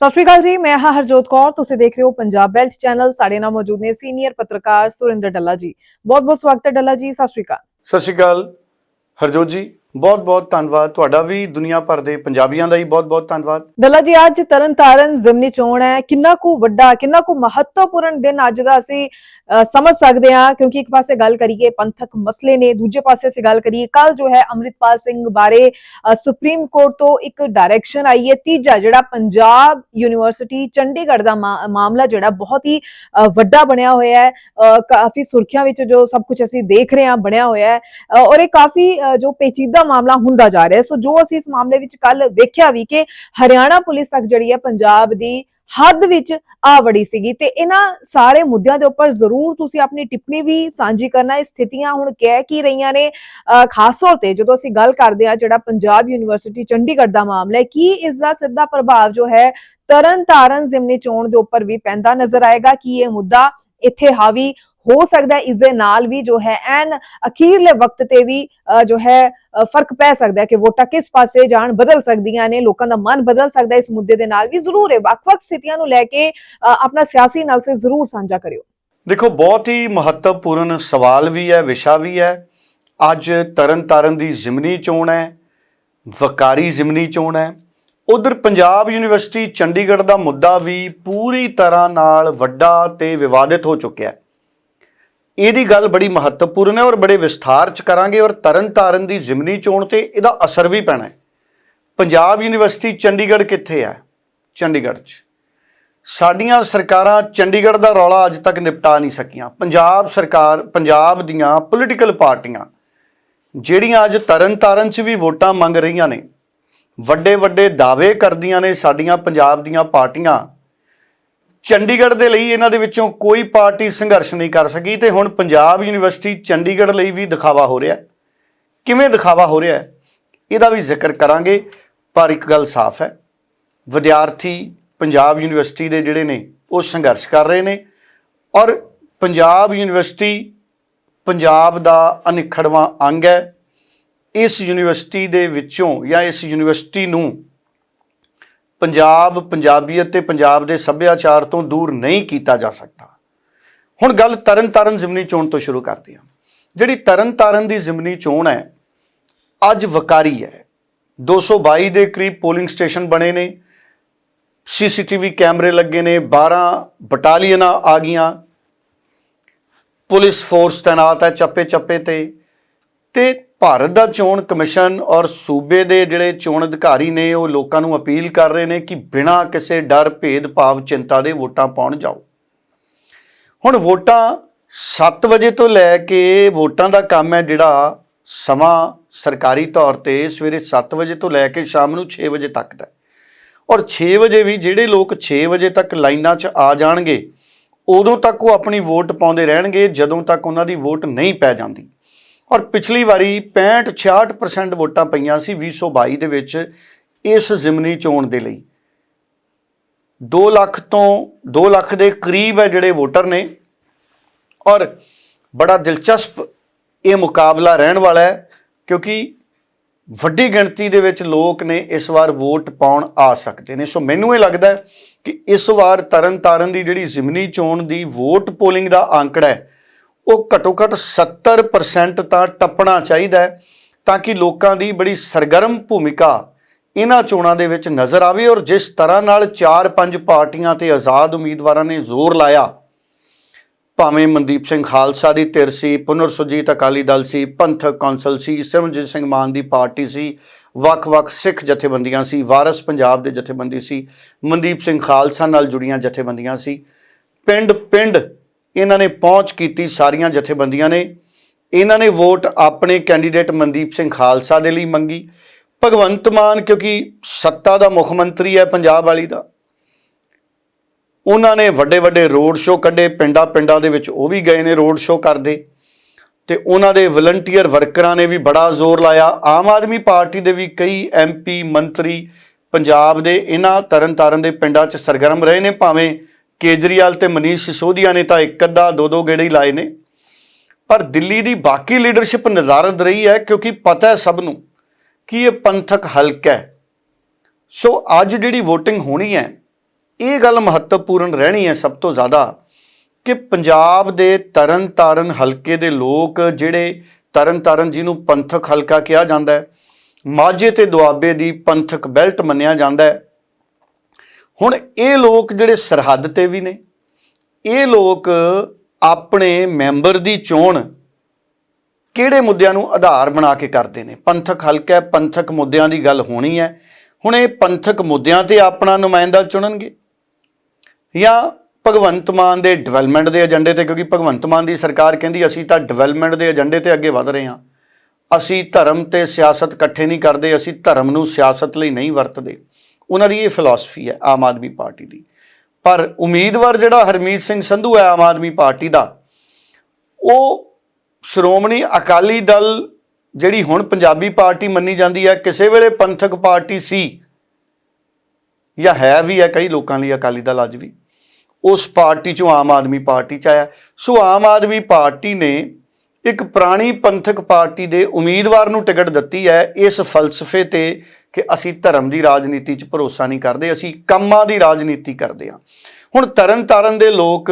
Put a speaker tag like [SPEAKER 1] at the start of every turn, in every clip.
[SPEAKER 1] ਸਤਿ ਸ਼੍ਰੀ ਅਕਾਲ ਜੀ, ਮੈਂ ਹਾਂ ਹਰਜੋਤ ਕੌਰ, ਤੁਸੀਂ ਦੇਖ ਰਹੇ ਹੋ ਪੰਜਾਬ ਬੈਲਟ ਚੈਨਲ ਸਾਡੇ ਨਾਲ ਮੌਜੂਦ ਨੇ ਸੀਨੀਅਰ ਪੱਤਰਕਾਰ ਸੁਰਿੰਦਰ ਡੱਲਾ ਜੀ। ਬਹੁਤ ਬਹੁਤ ਸਵਾਗਤ ਹੈ ਡੱਲਾ ਜੀ, ਸਤਿ ਸ਼੍ਰੀ ਅਕਾਲ।
[SPEAKER 2] ਸਤਿ ਸ਼੍ਰੀ ਅਕਾਲ। ਹਰਜੋਤ ਜੀ ਬਹੁਤ ਬਹੁਤ ਧੰਨਵਾਦ। ਤੁਹਾਡਾ ਵੀ ਦੁਨੀਆ ਭਰ ਦੇ ਪੰਜਾਬੀਆਂ ਦਾ ਹੀ ਬਹੁਤ ਬਹੁਤ ਧੰਨਵਾਦ।
[SPEAKER 1] ਡੱਲਾ ਜੀ, ਅੱਜ ਤਰਨਤਾਰਨ ਜ਼ਿਮਨੀ ਚੋਣ ਹੈ। ਕਿੰਨਾ ਕੁ ਵੱਡਾ, ਕਿੰਨਾ ਕੁ ਮਹੱਤਵਪੂਰਨ ਦਿਨ ਅੱਜ ਦਾ ਅਸੀਂ ਸਮਝ ਸਕਦੇ ਹਾਂ। ਕਿਉਂਕਿ ਇੱਕ ਪਾਸੇ ਗੱਲ ਕਰੀਏ, ਪੰਥਕ ਮਸਲੇ ਨੇ, ਦੂਜੇ ਪਾਸੇ ਅਸੀਂ ਗੱਲ ਕਰੀਏ ਕੱਲ ਜੋ ਹੈ ਅੰਮ੍ਰਿਤਪਾਲ ਸਿੰਘ ਬਾਰੇ ਸੁਪਰੀਮ ਕੋਰਟ ਤੋਂ ਇੱਕ ਡਾਇਰੈਕਸ਼ਨ ਆਈ ਹੈ। ਤੀਜਾ ਜਿਹੜਾ ਪੰਜਾਬ ਯੂਨੀਵਰਸਿਟੀ, ਚੰਡੀਗੜ੍ਹ ਦਾ ਮਾ- ਮਾਮਲਾ ਜਿਹੜਾ ਬਹੁਤ ਹੀ ਵੱਡਾ ਬਣਿਆ ਹੋਇਆ ਹੈ। ਕਾਫੀ ਸੁਰਖੀਆਂ ਵਿੱਚ ਜੋ ਸਭ ਕੁਝ ਅਸੀਂ ਦੇਖ ਰਹੇ ਹਾਂ, ਬਣਿਆ ਹੋਇਆ ਹੈ। ਔਰ ਇਹ ਕਾਫੀ ਜੋ ਪੇਚੀਦਾ ਮਾਮਲਾ ਹੁੰਦਾ ਜਾ ਰਿਹਾ ਸੋ ਜੋ ਅਸੀਂ ਇਸ ਮਾਮਲੇ ਵਿੱਚ ਕੱਲ ਵੇਖਿਆ ਵੀ ਕਿ ਹਰਿਆਣਾ ਪੁਲਿਸ ਤੱਕ ਜਿਹੜੀ ਹੈ ਪੰਜਾਬ ਦੀ ਹੱਦ ਵਿੱਚ ਆ ਵੜੀ ਸੀਗੀ ਤੇ ਇਹਨਾਂ ਸਾਰੇ ਮੁੱਦਿਆਂ ਦੇ ਉੱਪਰ ਜ਼ਰੂਰ ਤੁਸੀਂ ਆਪਣੀ ਟਿੱਪਣੀ ਵੀ ਸਾਂਝੀ ਕਰਨਾ। ਇਹ ਸਥਿਤੀਆਂ ਹੁਣ ਕਹਿ ਕੀ ਰਹੀਆਂ ਨੇ। ਅ, ਖਾਸ ਤੌਰ ਤੇ ਜਦੋਂ ਅਸੀਂ ਗੱਲ ਕਰਦੇ ਆ ਜਿਹੜਾ ਪੰਜਾਬ ਯੂਨੀਵਰਸਿਟੀ ਚੰਡੀਗੜ੍ਹ ਦਾ ਮਾਮਲਾ ਹੈ ਕੀ ਇਸ ਦਾ ਸਿੱਧਾ ਪ੍ਰਭਾਵ ਜੋ ਹੈ ਤਰਨ ਤਾਰਨ ਜ਼ਿਮਨੀ ਚੋਣ ਦੇ ਉੱਪਰ ਵੀ ਪੈਂਦਾ ਨਜ਼ਰ ਆਏਗਾ? ਕਿ ਇਹ ਮੁੱਦਾ ਇੱਥੇ ਹਾਵੀ ਹੋ ਸਕਦਾ ਹੈ ਇਸ ਦੇ ਨਾਲ ਵੀ ਜੋ ਹੈ, ਐਨ ਅਖੀਰਲੇ ਵਕਤ ਤੇ ਵੀ ਜੋ ਹੈ ਫ਼ਰਕ ਪੈ ਸਕਦਾ ਹੈ ਕਿ ਵੋਟਾਂ ਕਿਸ ਪਾਸੇ ਜਾਣ, ਬਦਲ ਸਕਦੀਆਂ ਨੇ, ਲੋਕਾਂ ਦਾ ਮਨ ਬਦਲ ਸਕਦਾ ਇਸ ਮੁੱਦੇ ਦੇ ਨਾਲ ਵੀ। ਜ਼ਰੂਰ ਹੈ ਵੱਖ-ਵੱਖ ਸਥਿਤੀਆਂ ਨੂੰ ਲੈ ਕੇ ਆਪਣਾ ਸਿਆਸੀ ਨਲ ਸੇ ਜ਼ਰੂਰ ਸਾਂਝਾ ਕਰਿਓ।
[SPEAKER 2] ਦੇਖੋ, ਬਹੁਤ ਹੀ ਮਹੱਤਵਪੂਰਨ ਸਵਾਲ ਵੀ ਹੈ, ਵਿਸ਼ਾ ਵੀ ਹੈ। ਅੱਜ ਤਰਨਤਾਰਨ ਦੀ ਜ਼ਿਮਨੀ ਚੋਣ ਹੈ, ਵਕਾਰੀ ਜ਼ਿਮਨੀ ਚੋਣ ਹੈ। ਉਧਰ ਪੰਜਾਬ ਯੂਨੀਵਰਸਿਟੀ ਚੰਡੀਗੜ੍ਹ ਦਾ ਮੁੱਦਾ ਵੀ ਪੂਰੀ ਤਰ੍ਹਾਂ ਨਾਲ ਵੱਡਾ ਤੇ ਵਿਵਾਦਿਤ ਹੋ ਚੁੱਕਿਆ ਹੈ। ਇਹਦੀ ਗੱਲ ਬੜੀ ਮਹੱਤਵਪੂਰਨ ਹੈ ਔਰ ਬੜੇ ਵਿਸਥਾਰ ਚ ਕਰਾਂਗੇ ਔਰ ਤਰਨਤਾਰਨ ਦੀ ਜ਼ਿਮਨੀ ਚੋਣ ਤੇ ਇਹਦਾ ਅਸਰ ਵੀ ਪੈਣਾ ਹੈ। ਪੰਜਾਬ ਯੂਨੀਵਰਸਿਟੀ ਚੰਡੀਗੜ੍ਹ ਕਿੱਥੇ ਹੈ? ਚੰਡੀਗੜ੍ਹ 'ਚ। ਸਾਡੀਆਂ ਸਰਕਾਰਾਂ ਚੰਡੀਗੜ੍ਹ ਦਾ ਰੌਲਾ ਅੱਜ ਤੱਕ ਨਿਪਟਾ ਨਹੀਂ ਸਕੀਆਂ। ਪੰਜਾਬ ਸਰਕਾਰ, ਪੰਜਾਬ ਦੀਆਂ ਪੋਲੀਟੀਕਲ ਪਾਰਟੀਆਂ, ਜਿਹੜੀਆਂ ਅੱਜ ਤਰਨਤਾਰਨ 'ਚ ਵੀ ਵੋਟਾਂ ਮੰਗ ਰਹੀਆਂ ਨੇ ਵੱਡੇ ਵੱਡੇ ਦਾਅਵੇ ਕਰਦੀਆਂ ਨੇ ਸਾਡੀਆਂ ਪੰਜਾਬ ਦੀਆਂ ਪਾਰਟੀਆਂ ਚੰਡੀਗੜ੍ਹ ਦੇ ਲਈ ਇਹਨਾਂ ਦੇ ਵਿੱਚੋਂ ਕੋਈ ਪਾਰਟੀ ਸੰਘਰਸ਼ ਨਹੀਂ ਕਰ ਸਕੀ ਤੇ ਹੁਣ ਪੰਜਾਬ ਯੂਨੀਵਰਸਿਟੀ ਚੰਡੀਗੜ੍ਹ ਲਈ ਵੀ ਦਿਖਾਵਾ ਹੋ ਰਿਹਾ ਕਿਵੇਂ ਦਿਖਾਵਾ ਹੋ ਰਿਹਾ ਇਹਦਾ ਵੀ ਜ਼ਿਕਰ ਕਰਾਂਗੇ, ਪਰ ਇੱਕ ਗੱਲ ਸਾਫ਼ ਹੈ। ਵਿਦਿਆਰਥੀ ਪੰਜਾਬ ਯੂਨੀਵਰਸਿਟੀ ਦੇ ਜਿਹੜੇ ਨੇ, ਉਹ ਸੰਘਰਸ਼ ਕਰ ਰਹੇ ਨੇ ਔਰ ਪੰਜਾਬ ਯੂਨੀਵਰਸਿਟੀ ਪੰਜਾਬ ਦਾ ਅਨਿਖੜਵਾਂ ਅੰਗ ਹੈ। ਇਸ ਯੂਨੀਵਰਸਿਟੀ ਦੇ ਵਿੱਚੋਂ ਜਾਂ ਇਸ ਯੂਨੀਵਰਸਿਟੀ ਨੂੰ ਪੰਜਾਬ ਪੰਜਾਬੀਅਤ ਤੇ ਪੰਜਾਬ ਦੇ ਸੱਭਿਆਚਾਰ ਤੋਂ ਦੂਰ ਨਹੀਂ ਕੀਤਾ ਜਾ ਸਕਦਾ। ਹੁਣ ਗੱਲ ਤਰਨਤਾਰਨ ਜ਼ਿਮਨੀ ਚੋਣ ਤੋਂ ਸ਼ੁਰੂ ਕਰਦੇ ਹਾਂ। ਜਿਹੜੀ ਤਰਨਤਾਰਨ ਦੀ ਜ਼ਿਮਨੀ ਚੋਣ ਹੈ, ਅੱਜ ਵਕਾਰੀ ਹੈ। 222 ਦੇ ਕਰੀਬ ਪੋਲਿੰਗ ਸਟੇਸ਼ਨ ਬਣੇ ਨੇ। ਸੀਸੀਟੀਵੀ ਕੈਮਰੇ ਲੱਗੇ ਨੇ 12 ਬਟਾਲੀਅਨਾਂ ਆ ਗਈਆਂ। ਪੁਲਿਸ ਫੋਰਸ ਤੈਨਾਤ ਹੈ ਚੱਪੇ ਚੱਪੇ ਤੇ। ਤੇ ਭਾਰਤ ਦਾ ਚੋਣ ਕਮਿਸ਼ਨ ਔਰ ਸੂਬੇ ਦੇ ਜਿਹੜੇ ਚੋਣ ਅਧਿਕਾਰੀ ਨੇ, ਉਹ ਲੋਕਾਂ ਨੂੰ ਅਪੀਲ ਕਰ ਰਹੇ ਨੇ ਕਿ ਬਿਨਾਂ ਕਿਸੇ ਡਰ ਭੇਦਭਾਵ ਚਿੰਤਾ ਦੇ ਵੋਟਾਂ ਪਾਉਣ ਜਾਓ। ਹੁਣ ਵੋਟਾਂ 7 ਵਜੇ ਤੋਂ ਲੈ ਕੇ ਵੋਟਾਂ ਦਾ ਕੰਮ ਹੈ ਜਿਹੜਾ ਸਮਾਂ ਸਰਕਾਰੀ ਤੌਰ ਤੇ ਸਵੇਰੇ 7 ਵਜੇ ਤੋਂ ਲੈ ਕੇ ਸ਼ਾਮ ਨੂੰ 6 ਵਜੇ ਤੱਕ ਦਾ ਔਰ 6 ਵਜੇ ਵੀ ਜਿਹੜੇ ਲੋਕ 6 ਵਜੇ ਤੱਕ ਲਾਈਨਾਂ 'ਚ ਆ ਜਾਣਗੇ, ਉਦੋਂ ਤੱਕ ਉਹ ਆਪਣੀ ਵੋਟ ਪਾਉਂਦੇ ਰਹਿਣਗੇ, ਜਦੋਂ ਤੱਕ ਉਹਨਾਂ ਦੀ ਵੋਟ ਨਹੀਂ ਪੈ ਜਾਂਦੀ। ਔਰ ਪਿਛਲੀ ਵਾਰੀ 65 66% ਵੋਟਾਂ ਪਈਆਂ ਸੀ 2022 ਦੇ ਵਿੱਚ ਇਸ ਜ਼ਿਮਨੀ ਚੋਣ ਦੇ ਲਈ। 2 ਲੱਖ ਤੋਂ 2 ਲੱਖ ਦੇ ਕਰੀਬ ਹੈ ਜਿਹੜੇ ਵੋਟਰ ਨੇ ਔਰ ਬੜਾ ਦਿਲਚਸਪ ਇਹ ਮੁਕਾਬਲਾ ਰਹਿਣ ਵਾਲਾ ਹੈ ਕਿਉਂਕਿ ਵੱਡੀ ਗਿਣਤੀ ਦੇ ਵਿੱਚ ਲੋਕ ਨੇ ਇਸ ਵਾਰ ਵੋਟ ਪਾਉਣ ਆ ਸਕਦੇ ਨੇ। ਸੋ ਮੈਨੂੰ ਇਹ ਲੱਗਦਾ ਕਿ ਇਸ ਵਾਰ ਤਰਨਤਾਰਨ ਦੀ ਜਿਹੜੀ ਜ਼ਿਮਨੀ ਚੋਣ ਦੀ ਵੋਟ ਪੋਲਿੰਗ ਦਾ ਆંકੜਾ ਹੈ ਉਹ ਘੱਟੋ ਘੱਟ 70% ਤਾਂ ਟੱਪਣਾ ਚਾਹੀਦਾ ਹੈ ਤਾਂ ਕਿ ਲੋਕਾਂ ਦੀ ਬੜੀ ਸਰਗਰਮ ਭੂਮਿਕਾ ਇਹਨਾਂ ਚੋਣਾਂ ਦੇ ਵਿੱਚ ਨਜ਼ਰ ਆਵੇ ਔਰ ਜਿਸ ਤਰ੍ਹਾਂ ਨਾਲ 4-5 ਪਾਰਟੀਆਂ ਤੇ ਆਜ਼ਾਦ ਉਮੀਦਵਾਰਾਂ ਨੇ ਜ਼ੋਰ ਲਾਇਆ, ਭਾਵੇਂ ਮਨਦੀਪ ਸਿੰਘ ਖਾਲਸਾ ਦੀ ਧਿਰ ਸੀ ਪੁਨਰ ਸੁਰਜੀਤ ਅਕਾਲੀ ਦਲ ਸੀ ਪੰਥਕ ਕੌਂਸਲ ਸੀ ਸਿਮਰਜੀਤ ਸਿੰਘ ਮਾਨ ਦੀ ਪਾਰਟੀ ਸੀ, ਵੱਖ-ਵੱਖ ਸਿੱਖ ਜਥੇਬੰਦੀਆਂ ਸੀ, ਵਾਰਸ ਪੰਜਾਬ ਦੇ ਜਥੇਬੰਦੀ ਸੀ, ਮਨਦੀਪ ਸਿੰਘ ਖਾਲਸਾ ਨਾਲ ਜੁੜੀਆਂ ਜਥੇਬੰਦੀਆਂ ਸੀ, ਪਿੰਡ-ਪਿੰਡ ਇਹਨਾਂ ਨੇ ਪਹੁੰਚ ਕੀਤੀ ਸਾਰੀਆਂ ਜਥੇਬੰਦੀਆਂ ਨੇ। ਇਹਨਾਂ ਨੇ ਵੋਟ ਆਪਣੇ ਕੈਂਡੀਡੇਟ ਮਨਦੀਪ ਸਿੰਘ ਖਾਲਸਾ ਦੇ ਲਈ ਮੰਗੀ। ਭਗਵੰਤ ਮਾਨ ਕਿਉਂਕਿ ਸੱਤਾ ਦਾ ਮੁੱਖ ਮੰਤਰੀ ਹੈ ਪੰਜਾਬ ਵਾਲੀ ਦਾ। ਉਹਨਾਂ ਨੇ ਵੱਡੇ ਵੱਡੇ ਰੋਡ ਸ਼ੋਅ ਕੱਢੇ, ਪਿੰਡਾਂ ਪਿੰਡਾਂ ਦੇ ਵਿੱਚ ਉਹ ਵੀ ਗਏ ਨੇ ਰੋਡ ਸ਼ੋਅ ਕਰਦੇ। ਤੇ ਉਹਨਾਂ ਦੇ ਵਲੰਟੀਅਰ ਵਰਕਰਾਂ ਨੇ ਵੀ ਬੜਾ ਜ਼ੋਰ ਲਾਇਆ। ਆਮ ਆਦਮੀ ਪਾਰਟੀ ਦੇ ਵੀ ਕਈ ਐਮਪੀ ਮੰਤਰੀ ਪੰਜਾਬ ਦੇ ਇਹਨਾਂ ਤਰਨਤਾਰਨ ਦੇ ਪਿੰਡਾਂ 'ਚ ਸਰਗਰਮ ਰਹੇ ਨੇ, ਭਾਵੇਂ ਕੇਜਰੀਵਾਲ ਤੇ ਮਨੀਸ਼ ਸਿਸੋਦੀਆ ਨੇ ਤਾਂ ਇੱਕ ਅੱਧਾ, ਦੋ ਦੋ ਗੇੜੇ ਹੀ ਲਾਏ ਨੇ। ਪਰ ਦਿੱਲੀ ਦੀ ਬਾਕੀ ਲੀਡਰਸ਼ਿਪ ਨਜ਼ਾਰਦ ਰਹੀ ਹੈ ਕਿਉਂਕਿ ਪਤਾ ਹੈ ਸਭ ਨੂੰ ਕਿ ਇਹ ਪੰਥਕ ਹਲਕਾ ਹੈ। ਸੋ ਅੱਜ ਜਿਹੜੀ VOTING ਹੋਣੀ ਹੈ, ਇਹ ਗੱਲ ਮਹੱਤਵਪੂਰਨ ਰਹਿਣੀ ਹੈ ਸਭ ਤੋਂ ਜ਼ਿਆਦਾ ਕਿ ਪੰਜਾਬ ਦੇ ਤਰਨ ਤਾਰਨ ਹਲਕੇ ਦੇ ਲੋਕ ਜਿਹੜੇ ਤਰਨ ਤਾਰਨ ਜਿਹਨੂੰ ਪੰਥਕ ਹਲਕਾ ਕਿਹਾ ਜਾਂਦਾ ਹੈ, ਮਾਝੇ ਤੇ ਦੁਆਬੇ ਦੀ ਪੰਥਕ ਬੈਲਟ ਮੰਨਿਆ ਜਾਂਦਾ ਹੈ। ਹੁਣ ਇਹ ਲੋਕ ਜਿਹੜੇ ਸਰਹੱਦ ਤੇ ਵੀ ਨੇ, ਇਹ ਲੋਕ ਆਪਣੇ ਮੈਂਬਰ ਦੀ ਚੋਣ ਕਿਹੜੇ ਮੁੱਦਿਆਂ ਨੂੰ ਆਧਾਰ ਬਣਾ ਕੇ ਕਰਦੇ ਨੇ? ਪੰਥਕ ਹਲਕਾ ਹੈ, ਪੰਥਕ ਮੁੱਦਿਆਂ ਦੀ ਗੱਲ ਹੋਣੀ ਹੈ। ਹੁਣ ਇਹ ਪੰਥਕ ਮੁੱਦਿਆਂ ਤੇ ਆਪਣਾ ਨੁਮਾਇੰਦਾ ਚੁਣਨਗੇ? ਜਾਂ ਭਗਵੰਤ ਮਾਨ ਦੇ ਡਿਵੈਲਪਮੈਂਟ ਦੇ ਏਜੰਡੇ ਤੇ? ਕਿਉਂਕਿ ਭਗਵੰਤ ਮਾਨ ਦੀ ਸਰਕਾਰ ਕਹਿੰਦੀ, ਅਸੀਂ ਤਾਂ ਡਿਵੈਲਪਮੈਂਟ ਦੇ ਏਜੰਡੇ ਤੇ ਅੱਗੇ ਵਧ ਰਹੇ ਹਾਂ। ਅਸੀਂ ਧਰਮ ਤੇ ਸਿਆਸਤ ਇਕੱਠੇ ਨਹੀਂ ਕਰਦੇ, ਅਸੀਂ ਧਰਮ ਨੂੰ ਸਿਆਸਤ ਲਈ ਨਹੀਂ ਵਰਤਦੇ। ਉਹਨਾਂ ਦੀ ਇਹ ਫਿਲਾਸਫੀ ਹੈ ਆਮ ਆਦਮੀ ਪਾਰਟੀ ਦੀ। ਪਰ ਉਮੀਦਵਾਰ ਜਿਹੜਾ ਹਰਮੀਤ ਸਿੰਘ ਸੰਧੂ ਹੈ ਆਮ ਆਦਮੀ ਪਾਰਟੀ ਦਾ, ਉਹ ਸ਼੍ਰੋਮਣੀ ਅਕਾਲੀ ਦਲ ਜਿਹੜੀ ਹੁਣ ਪੰਜਾਬੀ ਪਾਰਟੀ ਮੰਨੀ ਜਾਂਦੀ ਹੈ, ਕਿਸੇ ਵੇਲੇ ਪੰਥਕ ਪਾਰਟੀ ਸੀ ਜਾਂ ਹੈ ਵੀ ਹੈ ਕਈ ਲੋਕਾਂ ਲਈ ਅਕਾਲੀ ਦਲ ਅੱਜ ਵੀ, ਉਸ ਪਾਰਟੀ ਚੋਂ ਆਮ ਆਦਮੀ ਪਾਰਟੀ ਚ ਆਇਆ। ਸੋ ਆਮ ਆਦਮੀ ਪਾਰਟੀ ਨੇ ਇੱਕ ਪੁਰਾਣੀ ਪੰਥਕ ਪਾਰਟੀ ਦੇ ਉਮੀਦਵਾਰ ਨੂੰ ਟਿਕਟ ਦਿੱਤੀ ਹੈ ਇਸ ਫਲਸਫੇ ਤੇ ਕਿ ਅਸੀਂ ਧਰਮ ਦੀ ਰਾਜਨੀਤੀ 'ਚ ਭਰੋਸਾ ਨਹੀਂ ਕਰਦੇ, ਅਸੀਂ ਕੰਮਾਂ ਦੀ ਰਾਜਨੀਤੀ ਕਰਦੇ ਹਾਂ। ਹੁਣ ਤਰਨ ਤਾਰਨ ਦੇ ਲੋਕ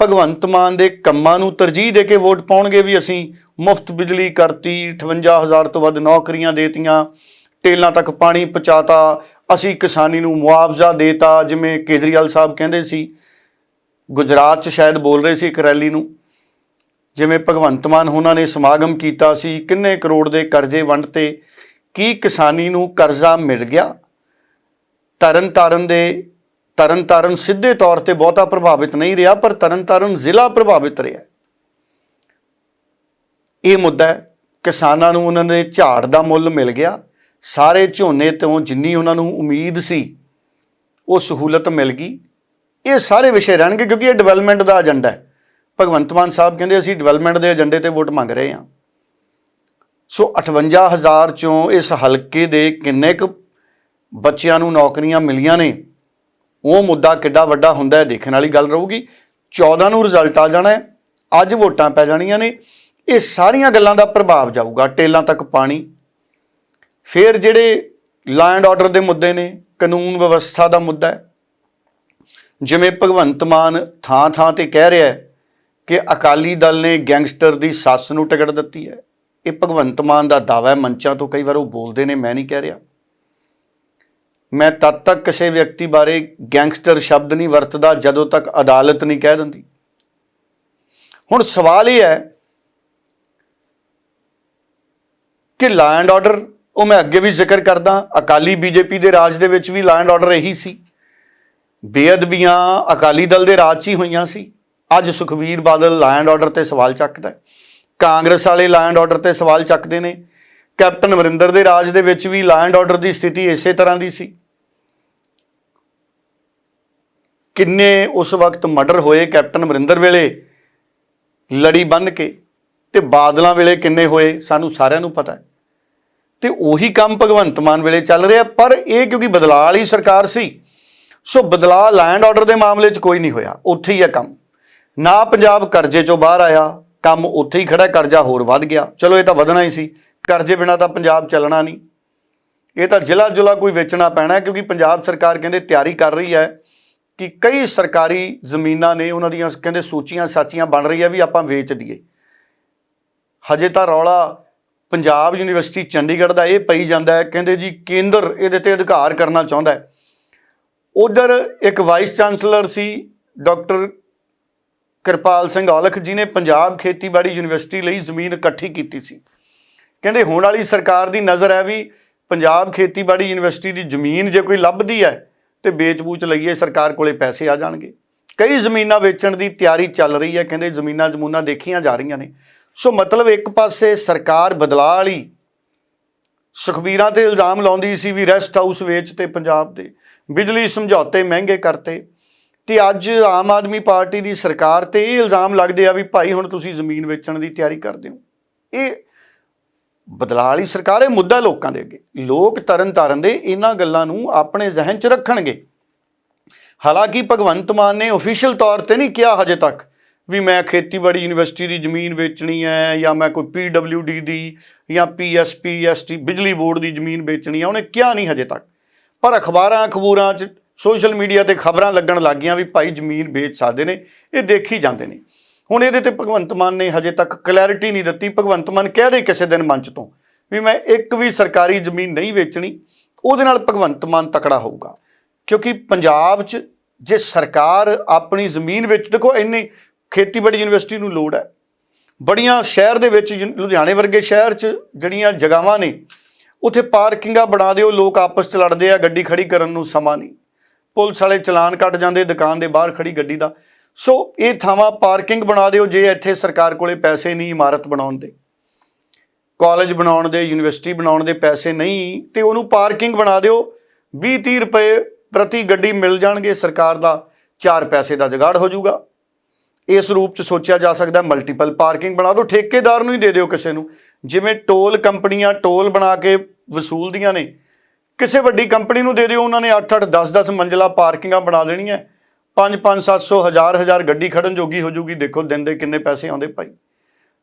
[SPEAKER 2] ਭਗਵੰਤ ਮਾਨ ਦੇ ਕੰਮਾਂ ਨੂੰ ਤਰਜੀਹ ਦੇ ਕੇ ਵੋਟ ਪਾਉਣਗੇ ਵੀ ਅਸੀਂ ਮੁਫਤ ਬਿਜਲੀ ਕਰਤੀ 58000 ਤੋਂ ਵੱਧ ਨੌਕਰੀਆਂ ਦੇਤੀਆਂ, ਟੇਲਾਂ ਤੱਕ ਪਾਣੀ ਪਹੁੰਚਾਤਾ, ਅਸੀਂ ਕਿਸਾਨੀ ਨੂੰ ਮੁਆਵਜ਼ਾ ਦੇਤਾ, ਜਿਵੇਂ ਕੇਜਰੀਵਾਲ ਸਾਹਿਬ ਕਹਿੰਦੇ ਸੀ। ਗੁਜਰਾਤ 'ਚ ਸ਼ਾਇਦ ਬੋਲ ਰਹੇ ਸੀ ਇੱਕ ਰੈਲੀ ਨੂੰ, ਜਿਵੇਂ ਭਗਵੰਤ ਮਾਨ ਉਹਨਾਂ ਨੇ ਸਮਾਗਮ ਕੀਤਾ ਸੀ, ਕਿੰਨੇ ਕਰੋੜ ਦੇ ਕਰਜ਼ੇ ਵੰਡਤੇ ਕੀ ਕਿਸਾਨੀ ਨੂੰ ਕਰਜ਼ਾ ਮਿਲ ਗਿਆ? ਤਰਨ ਤਾਰਨ ਦੇ ਤਰਨ ਤਾਰਨ ਸਿੱਧੇ ਤੌਰ ਤੇ ਬਹੁਤਾ ਪ੍ਰਭਾਵਿਤ ਨਹੀਂ ਰਿਹਾ, ਪਰ ਤਰਨਤਾਰਨ ਜ਼ਿਲ੍ਹਾ ਪ੍ਰਭਾਵਿਤ ਰਿਹਾ। ਇਹ ਮੁੱਦਾ ਹੈ, ਕਿਸਾਨਾਂ ਨੂੰ ਉਹਨਾਂ ਦੇ ਝਾੜ ਦਾ ਮੁੱਲ ਮਿਲ ਗਿਆ। ਸਾਰੇ ਝੋਨੇ ਤੋਂ ਜਿੰਨੀ ਉਹਨਾਂ ਨੂੰ ਉਮੀਦ ਸੀ, ਉਹ ਸਹੂਲਤ ਮਿਲ ਗਈ। ਇਹ ਸਾਰੇ ਵਿਸ਼ੇ ਰਹਿਣਗੇ ਕਿਉਂਕਿ ਇਹ ਡਿਵੈਲਪਮੈਂਟ ਦਾ ਏਜੰਡਾ ਹੈ। ਭਗਵੰਤ ਮਾਨ ਸਾਹਿਬ ਕਹਿੰਦੇ, ਅਸੀਂ ਡਿਵੈਲਪਮੈਂਟ ਦੇ ਏਜੰਡੇ ਤੇ ਵੋਟ ਮੰਗ ਰਹੇ ਹਾਂ। ਸੋ 58000 ਚੋਂ ਇਸ ਹਲਕੇ ਦੇ ਕਿੰਨੇ ਕੁ ਬੱਚਿਆਂ ਨੂੰ ਨੌਕਰੀਆਂ ਮਿਲੀਆਂ ਨੇ, ਉਹ ਮੁੱਦਾ ਕਿੱਡਾ ਵੱਡਾ ਹੁੰਦਾ ਹੈ ਦੇਖਣ ਵਾਲੀ ਗੱਲ ਰਹੂਗੀ। 14 ਨੂੰ ਰਿਜ਼ਲਟ ਆ ਜਾਣਾ ਹੈ, ਅੱਜ ਵੋਟਾਂ ਪੈ ਜਾਣੀਆਂ ਨੇ, ਇਹ ਸਾਰੀਆਂ ਗੱਲਾਂ ਦਾ ਪ੍ਰਭਾਵ ਜਾਊਗਾ, ਟੇਲਾਂ ਤੱਕ ਪਾਣੀ। ਫਿਰ ਜਿਹੜੇ ਲੈਂਡ ਆਰਡਰ ਦੇ ਮੁੱਦੇ ਨੇ, ਕਾਨੂੰਨ ਵਿਵਸਥਾ ਦਾ ਮੁੱਦਾ ਹੈ। ਜਿਵੇਂ ਭਗਵੰਤ ਮਾਨ ਥਾਂ ਥਾਂ ਤੇ ਕਹਿ ਰਿਹਾ ਹੈ ਕਿ ਅਕਾਲੀ ਦਲ ਨੇ ਗੈਂਗਸਟਰ ਦੀ ਸੱਸ ਨੂੰ ਟਿਕਟ ਦਿੱਤੀ ਹੈ। ਇਹ ਭਗਵੰਤ ਮਾਨ ਦਾ ਦਾਅਵਾ ਹੈ, ਮੰਚਾਂ ਤੋਂ ਕਈ ਵਾਰ ਉਹ ਬੋਲਦੇ ਨੇ, ਮੈਂ ਨਹੀਂ ਕਹਿ ਰਿਹਾ। ਮੈਂ ਤਦ ਤੱਕ ਕਿਸੇ ਵਿਅਕਤੀ ਬਾਰੇ ਗੈਂਗਸਟਰ ਸ਼ਬਦ ਨਹੀਂ ਵਰਤਦਾ, ਜਦੋਂ ਤੱਕ ਅਦਾਲਤ ਨਹੀਂ ਕਹਿ ਦਿੰਦੀ। ਹੁਣ ਸਵਾਲ ਇਹ ਹੈ ਕਿ ਲੈਂਡ ਆਰਡਰ ਉਹ ਮੈਂ ਅੱਗੇ ਵੀ ਜ਼ਿਕਰ ਕਰਦਾ, ਅਕਾਲੀ ਬੀਜੇਪੀ ਦੇ ਰਾਜ ਦੇ ਵਿੱਚ ਵੀ ਲੈਂਡ ਆਰਡਰ ਇਹੀ ਸੀ। ਬੇਅਦਬੀਆਂ ਅਕਾਲੀ ਦਲ ਦੇ ਰਾਜ 'ਚ ਹੀ ਹੋਈਆਂ ਸੀ। ਅੱਜ ਸੁਖਬੀਰ ਬਾਦਲ ਲੈਂਡ ਆਰਡਰ ਤੇ ਸਵਾਲ ਚੱਕਦਾ ਹੈ। ਕਾਂਗਰਸ ਵਾਲੇ ਲੈਂਡ ਆਰਡਰ ਤੇ ਸਵਾਲ ਚੱਕਦੇ ਨੇ। ਕੈਪਟਨ ਅਮਰਿੰਦਰ ਦੇ ਰਾਜ ਦੇ ਵਿੱਚ ਵੀ ਲੈਂਡ ਆਰਡਰ ਦੀ ਸਥਿਤੀ ਇਸੇ ਤਰ੍ਹਾਂ ਦੀ ਸੀ। ਕਿੰਨੇ ਉਸ ਵਕਤ ਮਰਡਰ ਹੋਏ ਕੈਪਟਨ ਅਮਰਿੰਦਰ ਵੇਲੇ? ਲੜੀ ਬੰਨ ਕੇ ਤੇ ਬਾਦਲਾਂ ਵੇਲੇ ਕਿੰਨੇ ਹੋਏ, ਸਾਨੂੰ ਸਾਰਿਆਂ ਨੂੰ ਪਤਾ ਹੈ। ਤੇ ਉਹੀ ਕੰਮ ਭਗਵੰਤ ਮਾਨ ਵੇਲੇ ਚੱਲ ਰਿਹਾ, ਪਰ ਇਹ ਕਿਉਂਕਿ ਬਦਲਾਅ ਵਾਲੀ ਸਰਕਾਰ ਸੀ, ਸੋ ਬਦਲਾਅ ਲੈਂਡ ਆਰਡਰ ਦੇ ਮਾਮਲੇ 'ਚ ਕੋਈ ਨਹੀਂ ਹੋਇਆ। ਉੱਥੇ ਹੀ ਆ ਕੰਮ। ਨਾ ਪੰਜਾਬ ਕਰਜ਼ੇ 'ਚੋਂ ਬਾਹਰ ਆਇਆ ਕੰਮ ਉੱਥੇ ਹੀ ਖੜਾ, ਕਰਜ਼ਾ ਹੋਰ ਵੱਧ ਗਿਆ। ਚਲੋ, ਇਹ ਤਾਂ ਵਧਣਾ ਹੀ ਸੀ। ਕਰਜ਼ੇ ਬਿਨਾ ਤਾਂ ਪੰਜਾਬ ਚੱਲਣਾ ਨਹੀਂ। ਇਹ ਤਾਂ ਜ਼ਿਲ੍ਹਾ ਜ਼ਿਲ੍ਹਾ ਕੋਈ ਵੇਚਣਾ ਪੈਣਾ, ਕਿਉਂਕਿ ਪੰਜਾਬ ਸਰਕਾਰ ਕਹਿੰਦੇ ਤਿਆਰੀ ਕਰ ਰਹੀ ਹੈ ਕਿ ਕਈ ਸਰਕਾਰੀ ਜ਼ਮੀਨਾਂ ਨੇ ਉਹਨਾਂ ਦੀਆਂ ਕਹਿੰਦੇ ਸੂਚੀਆਂ ਸਾਚੀਆਂ ਬਣ ਰਹੀ ਹੈ ਵੀ ਆਪਾਂ ਵੇਚ ਦਈਏ। ਹਜੇ ਤਾਂ ਰੌਲਾ ਪੰਜਾਬ ਯੂਨੀਵਰਸਿਟੀ ਚੰਡੀਗੜ੍ਹ ਦਾ ਇਹ ਪਈ ਜਾਂਦਾ ਹੈ। ਕਹਿੰਦੇ ਜੀ ਕੇਂਦਰ ਇਹਦੇ ਤੇ ਅਧਿਕਾਰ ਕਰਨਾ ਚਾਹੁੰਦਾ ਹੈ। ਉਧਰ ਇੱਕ ਵਾਈਸ ਚਾਂਸਲਰ ਸੀ, ਡਾਕਟਰ ਕਿਰਪਾਲ ਸਿੰਘ ਔਲਖ ਜੀ ਨੇ ਪੰਜਾਬ ਖੇਤੀਬਾੜੀ ਯੂਨੀਵਰਸਿਟੀ ਲਈ ਜ਼ਮੀਨ ਇਕੱਠੀ ਕੀਤੀ ਸੀ। ਕਹਿੰਦੇ ਹੁਣ ਵਾਲੀ ਸਰਕਾਰ ਦੀ ਨਜ਼ਰ ਹੈ ਵੀ ਪੰਜਾਬ ਖੇਤੀਬਾੜੀ ਯੂਨੀਵਰਸਿਟੀ ਦੀ ਜ਼ਮੀਨ ਜੇ ਕੋਈ ਲੱਭਦੀ ਹੈ ਤੇ ਵੇਚ-ਬੂਚ ਲਈਏ, ਸਰਕਾਰ ਕੋਲੇ ਪੈਸੇ ਆ ਜਾਣਗੇ। ਕਈ ਜ਼ਮੀਨਾਂ ਵੇਚਣ ਦੀ ਤਿਆਰੀ ਚੱਲ ਰਹੀ ਹੈ, ਕਹਿੰਦੇ ਜ਼ਮੀਨਾਂ ਜਮੂਨਾਂ ਦੇਖੀਆਂ ਜਾ ਰਹੀਆਂ ਨੇ। ਸੋ ਮਤਲਬ ਇੱਕ ਪਾਸੇ ਸਰਕਾਰ ਬਦਲਾਅ ਵਾਲੀ ਸੁਖਬੀਰਾਂ ਤੇ ਇਲਜ਼ਾਮ ਲਾਉਂਦੀ ਸੀ ਵੀ ਰੈਸਟ ਹਾਊਸ ਵੇਚ ਤੇ ਪੰਜਾਬ ਦੇ ਬਿਜਲੀ ਸਮਝੌਤੇ ਮਹਿੰਗੇ ਕਰਤੇ। ਤੇ ਅੱਜ ਆਮ ਆਦਮੀ ਪਾਰਟੀ ਦੀ ਸਰਕਾਰ ਤੇ ਇਹ ਇਲਜ਼ਾਮ ਲੱਗਦੇ ਆ ਵੀ ਭਾਈ ਹੁਣ ਤੁਸੀਂ ਜ਼ਮੀਨ ਵੇਚਣ ਦੀ ਤਿਆਰੀ ਕਰਦੇ ਹੋ। ਇਹ ਬਦਲਾਅ ਵਾਲੀ ਸਰਕਾਰ ਇਹ ਮੁੱਦਾ ਲੋਕਾਂ ਦੇ ਅੱਗੇ। ਲੋਕ ਤਰਨ ਤਾਰਨ ਦੇ ਇਹਨਾਂ ਗੱਲਾਂ ਨੂੰ ਆਪਣੇ ਜ਼ਿਹਨ 'ਚ ਰੱਖਣਗੇ। ਹਾਲਾਂਕਿ ਭਗਵੰਤ ਮਾਨ ਨੇ ਅਫੀਸ਼ੀਅਲ ਤੌਰ ਤੇ ਨਹੀਂ ਕਿਹਾ ਹਜੇ ਤੱਕ ਵੀ ਮੈਂ ਖੇਤੀਬਾੜੀ ਯੂਨੀਵਰਸਿਟੀ ਦੀ ਜ਼ਮੀਨ ਵੇਚਣੀ ਹੈ ਜਾਂ ਮੈਂ ਕੋਈ ਪੀਡਬਲਯੂਡੀ ਦੀ ਜਾਂ ਪੀਐਸਪੀਐਸਟੀ ਬਿਜਲੀ ਬੋਰਡ ਦੀ ਜ਼ਮੀਨ ਵੇਚਣੀ ਹੈ, ਉਹਨੇ ਕਿਹਾ ਨਹੀਂ ਹਜੇ ਤੱਕ। ਪਰ ਅਖਬਾਰਾਂ, ਅਖਬੂਰਾਂ 'ਚ ਸੋਸ਼ਲ ਮੀਡੀਆ ਤੇ ਖਬਰਾਂ ਲੱਗਣ ਲੱਗ ਗਈਆਂ ਵੀ ਭਾਈ ਜ਼ਮੀਨ ਵੇਚ ਸਕਦੇ ਨੇ, ਇਹ ਦੇਖੀ ਜਾਂਦੇ ਨੇ। ਹੁਣ ਇਹਦੇ ਤੇ ਭਗਵੰਤ ਮਾਨ ਨੇ ਹਜੇ ਤੱਕ ਕਲੈਰਿਟੀ ਨਹੀਂ ਦਿੱਤੀ। ਭਗਵੰਤ ਮਾਨ ਕਹਿ ਦੇ ਕਿਸੇ ਦਿਨ ਮੰਚ ਤੋਂ ਵੀ ਮੈਂ ਇੱਕ ਵੀ ਸਰਕਾਰੀ ਜ਼ਮੀਨ ਨਹੀਂ ਵੇਚਣੀ, ਉਹਦੇ ਨਾਲ ਭਗਵੰਤ ਮਾਨ ਤਕੜਾ ਹੋਊਗਾ। ਕਿਉਂਕਿ ਪੰਜਾਬ 'ਚ ਜੇ ਸਰਕਾਰ ਆਪਣੀ ਜ਼ਮੀਨ ਵਿੱਚ, ਦੇਖੋ ਇੰਨੀ ਖੇਤੀਬਾੜੀ ਯੂਨੀਵਰਸਿਟੀ ਨੂੰ ਲੋੜ ਹੈ। ਬੜੀਆਂ ਸ਼ਹਿਰ ਦੇ ਵਿੱਚ ਯੂਨ- ਲੁਧਿਆਣੇ ਵਰਗੇ ਸ਼ਹਿਰ 'ਚ ਜਿਹੜੀਆਂ ਜਗ੍ਹਾਵਾਂ ਨੇ, ਉੱਥੇ ਪਾਰਕਿੰਗਾਂ ਬਣਾ ਦਿਓ, ਲੋਕ ਆਪਸ 'ਚ ਲੜਦੇ ਆ, ਗੱਡੀ ਖੜੀ ਕਰਨ ਨੂੰ ਸਮਾਂ ਨਹੀਂ। ਪੁਲਿਸ ਵਾਲੇ ਚਲਾਨ ਕੱਟ ਜਾਂਦੇ, ਦੁਕਾਨ ਦੇ ਬਾਹਰ ਖੜੀ ਗੱਡੀ ਦਾ। ਸੋ ਇਹ ਥਾਵਾਂ ਪਾਰਕਿੰਗ ਬਣਾ ਦਿਓ ਜੇ ਇੱਥੇ ਸਰਕਾਰ ਕੋਲੇ ਪੈਸੇ ਨਹੀਂ ਇਮਾਰਤ ਬਣਾਉਣ ਦੇ। ਕਾਲਜ ਬਣਾਉਣ ਦੇ, ਯੂਨੀਵਰਸਿਟੀ ਬਣਾਉਣ ਦੇ ਪੈਸੇ ਨਹੀਂ, ਤੇ ਉਹਨੂੰ ਪਾਰਕਿੰਗ ਬਣਾ ਦਿਓ। 20 30 ਰੁਪਏ ਪ੍ਰਤੀ ਗੱਡੀ ਮਿਲ ਜਾਣਗੇ, ਸਰਕਾਰ ਦਾ 4 ਪੈਸੇ ਦਾ ਜਗਾੜ ਹੋ ਜਾਊਗਾ। ਇਸ ਰੂਪ ਚ ਸੋਚਿਆ ਜਾ ਸਕਦਾ, ਮਲਟੀਪਲ ਪਾਰਕਿੰਗ ਬਣਾ ਦਿਓ, ਠੇਕੇਦਾਰ ਨੂੰ ਹੀ ਦੇ ਦਿਓ ਕਿਸੇ ਨੂੰ। ਜਿਵੇਂ ਟੋਲ ਕੰਪਨੀਆਂ ਟੋਲ ਬਣਾ ਕੇ ਵਸੂਲਦੀਆਂ ਨੇ ਕਿਸੇ ਵੱਡੀ ਕੰਪਨੀ ਨੂੰ ਦੇ ਦਿਓ, ਉਹਨਾਂ ਨੇ 8-8 10-10 ਮੰਜ਼ਲਾ ਪਾਰਕਿੰਗਾਂ ਬਣਾ ਦੇਣੀਆਂ 5-5 700 ਹਜ਼ਾਰ ਹਜ਼ਾਰ ਗੱਡੀ ਖੜਨ ਜੋਗੀ ਹੋ ਜੂਗੀ। ਦੇਖੋ, ਦਿਨ ਦੇ ਕਿੰਨੇ ਪੈਸੇ ਆਉਂਦੇ ਭਾਈ।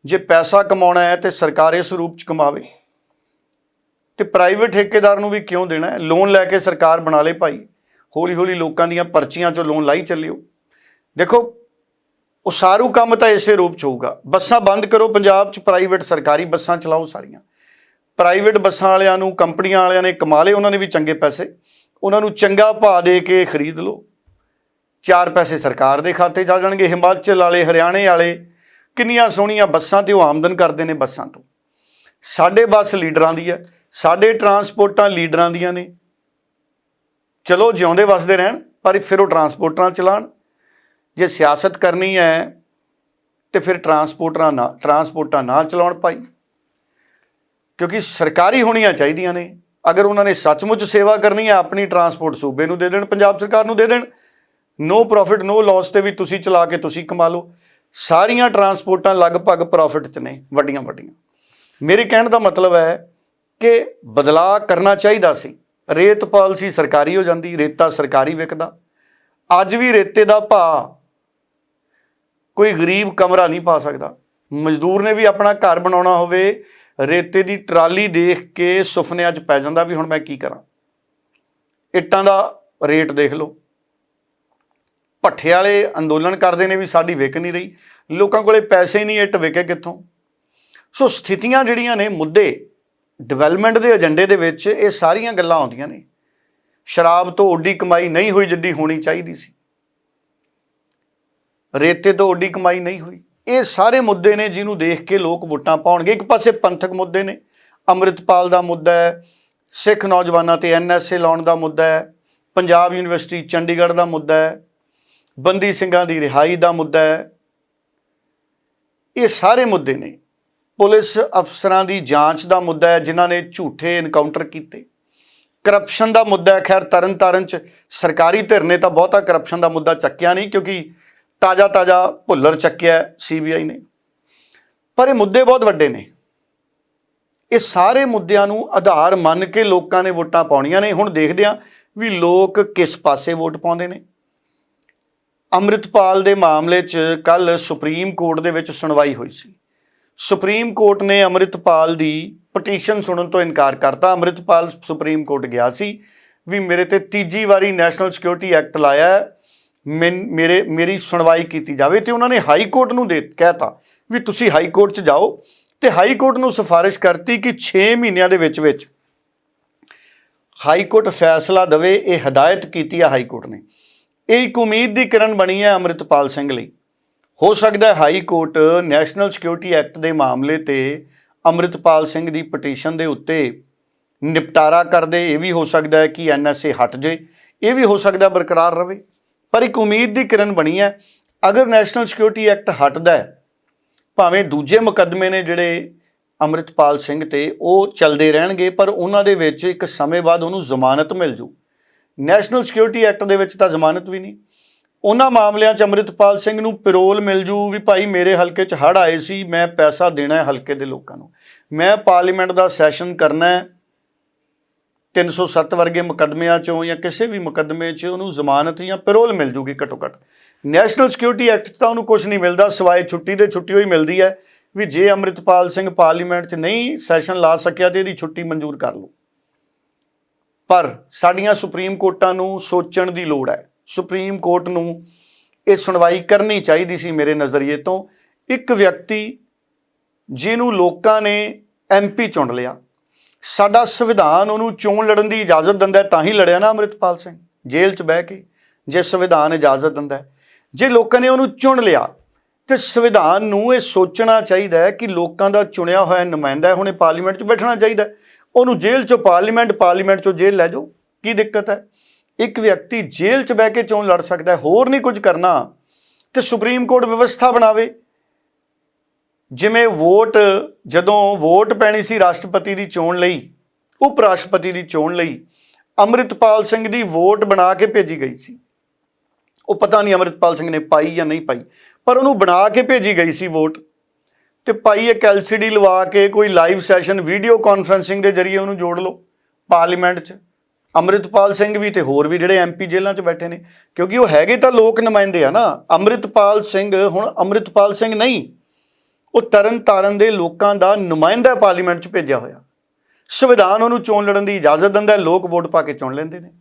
[SPEAKER 2] ਜੇ ਪੈਸਾ ਕਮਾਉਣਾ ਹੈ ਤੇ ਸਰਕਾਰ ਇਸ ਰੂਪ ਚ ਕਮਾਵੇ। ਤੇ ਪ੍ਰਾਈਵੇਟ ਠੇਕੇਦਾਰ ਨੂੰ ਵੀ ਕਿਉਂ ਦੇਣਾ ਹੈ? ਲੋਨ ਲੈ ਕੇ ਸਰਕਾਰ ਬਣਾ ਲੇ ਭਾਈ। ਹੌਲੀ ਹੌਲੀ ਲੋਕਾਂ ਦੀਆਂ ਪਰਚੀਆਂ ਚੋਂ ਲੋਨ ਲਾਈ ਚੱਲਿਓ। ਦੇਖੋ, ਉਸਾਰੂ ਕੰਮ ਤਾਂ ਇਸੇ ਰੂਪ ਚ ਹੋਊਗਾ। ਬੱਸਾਂ ਬੰਦ ਕਰੋ, ਪੰਜਾਬ ਚ ਪ੍ਰਾਈਵੇਟ ਸਰਕਾਰੀ ਬੱਸਾਂ ਚਲਾਓ ਸਾਰੀਆਂ। ਪ੍ਰਾਈਵੇਟ ਬੱਸਾਂ ਵਾਲਿਆਂ ਨੂੰ, ਕੰਪਨੀਆਂ ਵਾਲਿਆਂ ਨੇ ਕਮਾ ਲਏ, ਉਹਨਾਂ ਨੇ ਵੀ ਚੰਗੇ ਪੈਸੇ। ਉਹਨਾਂ ਨੂੰ ਚੰਗਾ ਭਾਅ ਦੇ ਕੇ ਖਰੀਦ ਲਓ। ਚਾਰ ਪੈਸੇ ਸਰਕਾਰ ਦੇ ਖਾਤੇ ਜਾ ਜਾਣਗੇ। ਹਿਮਾਚਲ ਵਾਲੇ, ਹਰਿਆਣੇ ਵਾਲੇ, ਕਿੰਨੀਆਂ ਸੋਹਣੀਆਂ ਬੱਸਾਂ ਤੇ ਉਹ ਆਮਦਨ ਕਰਦੇ ਨੇ ਬੱਸਾਂ ਤੋਂ। ਸਾਡੇ ਬੱਸ ਲੀਡਰਾਂ ਦੀ ਹੈ। ਸਾਡੇ ਟਰਾਂਸਪੋਰਟਾਂ ਲੀਡਰਾਂ ਦੀਆਂ ਨੇ। ਚਲੋ, ਜਿਉਂਦੇ ਵਸਦੇ ਰਹਿਣ, ਪਰ ਫਿਰ ਉਹ ਟਰਾਂਸਪੋਰਟਰਾਂ ਚਲਾਣ। ਜੇ ਸਿਆਸਤ ਕਰਨੀ ਹੈ, ਤੇ ਫਿਰ ਟਰਾਂਸਪੋਰਟਰਾਂ ਨਾ, ਟਰਾਂਸਪੋਰਟਾਂ ਨਾ ਚਲਾਉਣ ਭਾਈ। ਕਿਉਂਕਿ ਸਰਕਾਰੀ ਹੋਣੀਆਂ ਚਾਹੀਦੀਆਂ ਨੇ। ਅਗਰ ਉਹਨਾਂ ਨੇ ਸੱਚਮੁੱਚ ਸੇਵਾ ਕਰਨੀ ਹੈ, ਆਪਣੀ ਟਰਾਂਸਪੋਰਟ ਸੂਬੇ ਨੂੰ ਦੇ ਦੇਣ, ਪੰਜਾਬ ਸਰਕਾਰ ਨੂੰ ਦੇ ਦੇਣ ਨੋ ਪ੍ਰੋਫਿਟ ਨੋ ਲਾਸ ਤੇ ਵੀ ਤੁਸੀਂ ਚਲਾ ਕੇ ਤੁਸੀਂ ਕਮਾ ਲਓ। ਸਾਰੀਆਂ ਟਰਾਂਸਪੋਰਟਾਂ ਲਗਭਗ ਪ੍ਰੋਫਿਟ 'ਚ ਨੇ, ਵੱਡੀਆਂ ਵੱਡੀਆਂ। ਮੇਰੇ ਕਹਿਣ ਦਾ ਮਤਲਬ ਹੈ ਕਿ ਬਦਲਾਅ ਕਰਨਾ ਚਾਹੀਦਾ ਸੀ। ਰੇਤ ਪਾਲਿਸੀ ਸਰਕਾਰੀ ਹੋ ਜਾਂਦੀ, ਰੇਤਾ ਸਰਕਾਰੀ ਵਿਕਦਾ। ਅੱਜ ਵੀ ਰੇਤੇ ਦਾ ਭਾਅ ਕੋਈ ਗਰੀਬ ਕਮਰਾ ਨਹੀਂ ਪਾ ਸਕਦਾ। ਮਜ਼ਦੂਰ ਨੇ ਵੀ ਆਪਣਾ ਘਰ ਬਣਾਉਣਾ ਹੋਵੇ ਰੇਤੇ ਦੀ ਟਰਾਲੀ ਦੇਖ ਕੇ ਸੁਪਨਿਆਂ 'ਚ ਪੈ ਜਾਂਦਾ ਵੀ ਹੁਣ ਮੈਂ ਕੀ ਕਰਾਂ। ਇੱਟਾਂ ਦਾ ਰੇਟ ਦੇਖ ਲਓ। ਭੱਠੇ ਵਾਲੇ ਅੰਦੋਲਨ ਕਰਦੇ ਨੇ ਵੀ ਸਾਡੀ ਵਿਕ ਨਹੀਂ ਰਹੀ। ਲੋਕਾਂ ਕੋਲੇ ਪੈਸੇ ਹੀ ਨਹੀਂ, ਇੱਟ ਵਿਕੇ ਕਿੱਥੋਂ? ਸੋ ਸਥਿਤੀਆਂ ਜਿਹੜੀਆਂ ਨੇ ਮੁੱਦੇ ਡਿਵੈਲਪਮੈਂਟ ਦੇ ਏਜੰਡੇ ਦੇ ਵਿੱਚ ਇਹ ਸਾਰੀਆਂ ਗੱਲਾਂ ਆਉਂਦੀਆਂ ਨੇ। ਸ਼ਰਾਬ ਤੋਂ ਓਡੀ ਕਮਾਈ ਨਹੀਂ ਹੋਈ ਜਿੱਡੀ ਹੋਣੀ ਚਾਹੀਦੀ ਸੀ। ਰੇਤੇ ਤੋਂ ਓਡੀ ਕਮਾਈ ਨਹੀਂ ਹੋਈ। ਇਹ ਸਾਰੇ ਮੁੱਦੇ ਨੇ ਜਿਹਨੂੰ ਦੇਖ ਕੇ ਲੋਕ ਵੋਟਾਂ ਪਾਉਣਗੇ। ਇੱਕ ਪਾਸੇ ਪੰਥਕ ਮੁੱਦੇ ਨੇ, ਅੰਮ੍ਰਿਤਪਾਲ ਦਾ ਮੁੱਦਾ ਹੈ, ਸਿੱਖ ਨੌਜਵਾਨਾਂ ਤੇ ਐਨਐਸਏ ਲਾਉਣ ਦਾ ਮੁੱਦਾ ਹੈ, ਪੰਜਾਬ ਯੂਨੀਵਰਸਿਟੀ ਚੰਡੀਗੜ੍ਹ ਦਾ ਮੁੱਦਾ ਹੈ, ਬੰਦੀ ਸਿੰਘਾਂ ਦੀ ਰਿਹਾਈ ਦਾ ਮੁੱਦਾ ਹੈ। ਇਹ ਸਾਰੇ ਮੁੱਦੇ ਨੇ। ਪੁਲਿਸ ਅਫਸਰਾਂ ਦੀ ਜਾਂਚ ਦਾ ਮੁੱਦਾ ਹੈ, ਜਿਨ੍ਹਾਂ ਨੇ ਝੂਠੇ ਇਨਕਾਊਂਟਰ ਕੀਤੇ। ਕਰਪਸ਼ਨ ਦਾ ਮੁੱਦਾ ਹੈ। ਖੈਰ ਤਰਨਤਾਰਨ ਚ ਸਰਕਾਰੀ ਧਿਰ ਨੇ ਤਾਂ ਬਹੁਤਾ ਕਰਪਸ਼ਨ ਦਾ ਮੁੱਦਾ ਚੱਕਿਆ ਨਹੀਂ, ਕਿਉਂਕਿ ਤਾਜ਼ਾ ਤਾਜ਼ਾ ਭੁੱਲਰ ਚੱਕਿਆ ਸੀਬੀਆਈ ਨੇ। ਪਰ ਇਹ ਮੁੱਦੇ ਬਹੁਤ ਵੱਡੇ ਨੇ। ਇਹ ਸਾਰੇ ਮੁੱਦਿਆਂ ਨੂੰ ਆਧਾਰ ਮੰਨ ਕੇ ਲੋਕਾਂ ਨੇ ਵੋਟਾਂ ਪਾਉਣੀਆਂ ਨੇ। ਹੁਣ ਦੇਖਦੇ ਹਾਂ ਵੀ ਲੋਕ ਕਿਸ ਪਾਸੇ ਵੋਟ ਪਾਉਂਦੇ ਨੇ। ਅੰਮ੍ਰਿਤਪਾਲ ਦੇ ਮਾਮਲੇ 'ਚ ਕੱਲ ਸੁਪਰੀਮ ਕੋਰਟ ਦੇ ਵਿੱਚ ਸੁਣਵਾਈ ਹੋਈ ਸੀ। ਸੁਪਰੀਮ ਕੋਰਟ ਨੇ ਅੰਮ੍ਰਿਤਪਾਲ ਦੀ ਪਟੀਸ਼ਨ ਸੁਣਨ ਤੋਂ ਇਨਕਾਰ ਕਰਤਾ। ਅੰਮ੍ਰਿਤਪਾਲ ਸੁਪਰੀਮ ਕੋਰਟ ਗਿਆ ਸੀ ਵੀ ਮੇਰੇ ਤੇ ਤੀਜੀ ਵਾਰੀ ਨੈਸ਼ਨਲ ਸਿਕਿਉਰਿਟੀ ਐਕਟ ਲਾਇਆ ਹੈ, ਮੇਰੇ, ਮੇਰੀ ਸੁਣਵਾਈ ਕੀਤੀ ਜਾਵੇ ਤੇ ਉਹਨਾਂ ਨੇ ਹਾਈ ਕੋਰਟ ਨੂੰ ਦੇ ਕਹਿਤਾ ਵੀ ਤੁਸੀਂ ਹਾਈ ਕੋਰਟ 'ਚ ਜਾਓ ਤੇ ਹਾਈ ਕੋਰਟ ਨੂੰ ਸਿਫਾਰਿਸ਼ ਕਰਤੀ ਕਿ 6 ਮਹੀਨਿਆਂ ਦੇ ਵਿੱਚ ਵਿੱਚ ਹਾਈ ਕੋਰਟ ਫੈਸਲਾ ਦਵੇ, ਇਹ ਹਦਾਇਤ ਕੀਤੀ ਆ ਹਾਈ ਕੋਰਟ ਨੇ। ਇਹ ਇੱਕ ਉਮੀਦ ਦੀ ਕਿਰਨ ਬਣੀ ਹੈ ਅੰਮ੍ਰਿਤਪਾਲ ਸਿੰਘ ਲਈ। ਹੋ ਸਕਦਾ ਹੈ high court national security act ਦੇ ਮਾਮਲੇ ਤੇ ਅੰਮ੍ਰਿਤਪਾਲ ਸਿੰਘ ਦੀ ਪਟੀਸ਼ਨ ਦੇ ਉੱਤੇ ਨਿਪਟਾਰਾ ਕਰਦੇ ਇਹ ਵੀ ਹੋ ਸਕਦਾ ਹੈ ਕਿ ਐਨਐਸਏ ਹਟ ਜੇ। ਇਹ ਵੀ ਹੋ ਸਕਦਾ ਬਰਕਰਾਰ ਰਵੇ ਪਰ ਇੱਕ ਉਮੀਦ ਦੀ ਕਿਰਨ ਬਣੀ ਹੈ, ਅਗਰ ਨੈਸ਼ਨਲ ਸਿਕਿਉਰਿਟੀ ਐਕਟ ਹਟਦਾ ਹੈ, ਭਾਵੇਂ ਦੂਜੇ ਮੁਕੱਦਮੇ ਨੇ ਜਿਹੜੇ ਅੰਮ੍ਰਿਤਪਾਲ ਸਿੰਘ ਤੇ ਉਹ ਚੱਲਦੇ ਰਹਿਣਗੇ, ਪਰ ਉਹਨਾਂ ਦੇ ਵਿੱਚ ਇੱਕ ਸਮੇਂ ਬਾਅਦ ਉਹਨੂੰ ਜ਼ਮਾਨਤ ਮਿਲ ਜੂ। ਨੈਸ਼ਨਲ ਸਿਕਿਉਰਿਟੀ ਐਕਟ ਦੇ ਵਿੱਚ ਤਾਂ ਜ਼ਮਾਨਤ ਵੀ ਨਹੀਂ। ਉਹਨਾਂ ਮਾਮਲਿਆਂ 'ਚ ਅੰਮ੍ਰਿਤਪਾਲ ਸਿੰਘ ਨੂੰ ਪੈਰੋਲ ਮਿਲ ਜੂ ਵੀ ਭਾਈ ਮੇਰੇ ਹਲਕੇ 'ਚ ਹੜ ਆਏ ਸੀ, ਮੈਂ ਪੈਸਾ ਦੇਣਾ ਹੈ ਹਲਕੇ ਦੇ ਲੋਕਾਂ ਨੂੰ। ਮੈਂ ਪਾਰਲੀਮੈਂਟ ਦਾ ਸੈਸ਼ਨ ਕਰਨਾ ਹੈ 307 ਵਰਗੇ ਮੁਕੱਦਮਿਆਂ 'ਚੋਂ ਜਾਂ ਕਿਸੇ ਵੀ ਮੁਕੱਦਮੇ 'ਚ ਉਹਨੂੰ ਜ਼ਮਾਨਤ ਜਾਂ ਪੈਰੋਲ ਮਿਲ ਜੂਗੀ ਘੱਟੋ ਘੱਟ। ਨੈਸ਼ਨਲ ਸਿਕਿਉਰਿਟੀ ਐਕਟ 'ਚ ਤਾਂ ਉਹਨੂੰ ਕੁਝ ਨਹੀਂ ਮਿਲਦਾ, ਸਿਵਾਏ ਛੁੱਟੀ ਦੇ ਛੁੱਟੀ ਹੋਈ ਮਿਲਦੀ ਹੈ ਵੀ ਜੇ ਅੰਮ੍ਰਿਤਪਾਲ ਸਿੰਘ ਪਾਰਲੀਮੈਂਟ 'ਚ ਨਹੀਂ ਸੈਸ਼ਨ ਲਾ ਸਕਿਆ ਤੇ ਇਹਦੀ ਛੁੱਟੀ ਮਨਜ਼ੂਰ ਕਰ ਲਓ। ਪਰ ਸਾਡੀਆਂ ਸੁਪਰੀਮ ਕੋਰਟਾਂ ਨੂੰ ਸੋਚਣ ਦੀ ਲੋੜ ਹੈ। ਸੁਪਰੀਮ ਕੋਰਟ ਨੂੰ ਇਹ ਸੁਣਵਾਈ ਕਰਨੀ ਚਾਹੀਦੀ ਸੀ ਮੇਰੇ ਨਜ਼ਰੀਏ ਤੋਂ। ਇੱਕ ਵਿਅਕਤੀ ਜਿਹਨੂੰ ਲੋਕਾਂ ਨੇ ਐਮਪੀ ਚੁਣ ਲਿਆ। ਸਾਡਾ ਸੰਵਿਧਾਨ ਉਹਨੂੰ ਚੋਣ ਲੜਨ ਦੀ ਇਜਾਜ਼ਤ ਦਿੰਦਾ ਤਾਂ ਹੀ ਲੜਿਆ ਨਾ ਅੰਮ੍ਰਿਤਪਾਲ ਸਿੰਘ। ਜੇਲ੍ਹ 'ਚ ਬਹਿ ਕੇ ਜੇ ਸੰਵਿਧਾਨ ਇਜਾਜ਼ਤ ਦਿੰਦਾ ਜੇ ਲੋਕਾਂ ਨੇ ਉਹਨੂੰ ਚੁਣ ਲਿਆ, ਤੇ ਸੰਵਿਧਾਨ ਨੂੰ ਇਹ ਸੋਚਣਾ ਚਾਹੀਦਾ ਹੈ ਕਿ ਲੋਕਾਂ ਦਾ ਚੁਣਿਆ ਹੋਇਆ ਨੁਮਾਇੰਦਾ ਹੁਣੇ ਪਾਰਲੀਮੈਂਟ 'ਚ ਬੈਠਣਾ ਚਾਹੀਦਾ ਉਹਨੂੰ ਜੇਲ੍ਹ 'ਚੋਂ ਪਾਰਲੀਮੈਂਟ ਪਾਰਲੀਮੈਂਟ 'ਚੋਂ ਜੇਲ੍ਹ ਲੈ ਜਾਓ, ਕੀ ਦਿੱਕਤ ਹੈ? ਇੱਕ ਵਿਅਕਤੀ ਜੇਲ੍ਹ 'ਚ ਬਹਿ ਕੇ ਚੋਣ ਲੜ ਸਕਦਾ ਹੋਰ ਨਹੀਂ ਕੁਝ ਕਰਨਾ, ਤੇ ਸੁਪਰੀਮ ਕੋਰਟ ਵਿਵਸਥਾ ਬਣਾਵੇ ਜਿਵੇਂ ਵੋਟ, ਜਦੋਂ ਵੋਟ ਪੈਣੀ ਸੀ ਰਾਸ਼ਟਰਪਤੀ ਦੀ ਚੋਣ ਲਈ ਉਪ ਰਾਸ਼ਟਰਪਤੀ ਦੀ ਚੋਣ ਲਈ, ਅੰਮ੍ਰਿਤਪਾਲ ਸਿੰਘ ਦੀ ਵੋਟ ਬਣਾ ਕੇ ਭੇਜੀ ਗਈ ਸੀ। ਉਹ ਪਤਾ ਨਹੀਂ ਅੰਮ੍ਰਿਤਪਾਲ ਸਿੰਘ ਨੇ ਪਾਈ ਜਾਂ ਨਹੀਂ ਪਾਈ, ਪਰ ਉਹਨੂੰ ਬਣਾ ਕੇ ਭੇਜੀ ਗਈ ਸੀ ਵੋਟ। ਤੇ ਭਾਈ ਇੱਕ ਐਲਸੀਡੀ ਲਵਾ ਕੇ ਕੋਈ ਲਾਈਵ ਸੈਸ਼ਨ ਵੀਡੀਓ ਕਾਨਫਰੈਂਸਿੰਗ ਦੇ ਜ਼ਰੀਏ ਉਹਨੂੰ ਜੋੜ ਲਓ, ਪਾਰਲੀਮੈਂਟ 'ਚ। ਅੰਮ੍ਰਿਤਪਾਲ ਸਿੰਘ ਵੀ ਤੇ ਹੋਰ ਵੀ ਜਿਹੜੇ ਐਮਪੀ ਜੇਲ੍ਹਾਂ 'ਚ ਬੈਠੇ ਨੇ, ਕਿਉਂਕਿ ਉਹ ਹੈਗੇ ਤਾਂ ਲੋਕ ਨੁਮਾਇੰਦੇ ਆ ਨਾ। ਅੰਮ੍ਰਿਤਪਾਲ ਸਿੰਘ, ਹੁਣ ਅੰਮ੍ਰਿਤਪਾਲ ਸਿੰਘ ਨਹੀਂ ਉਹ ਤਰਨ ਤਾਰਨ ਦੇ ਲੋਕਾਂ ਦਾ ਨੁਮਾਇੰਦਾ ਪਾਰਲੀਮੈਂਟ 'ਚ ਭੇਜਿਆ ਹੋਇਆ। ਸੰਵਿਧਾਨ ਉਹਨੂੰ ਚੋਣ ਲੜਨ ਦੀ ਇਜਾਜ਼ਤ ਦਿੰਦਾ ਹੈ, ਲੋਕ ਵੋਟ ਪਾ ਕੇ ਚੁਣ ਲੈਂਦੇ ਨੇ।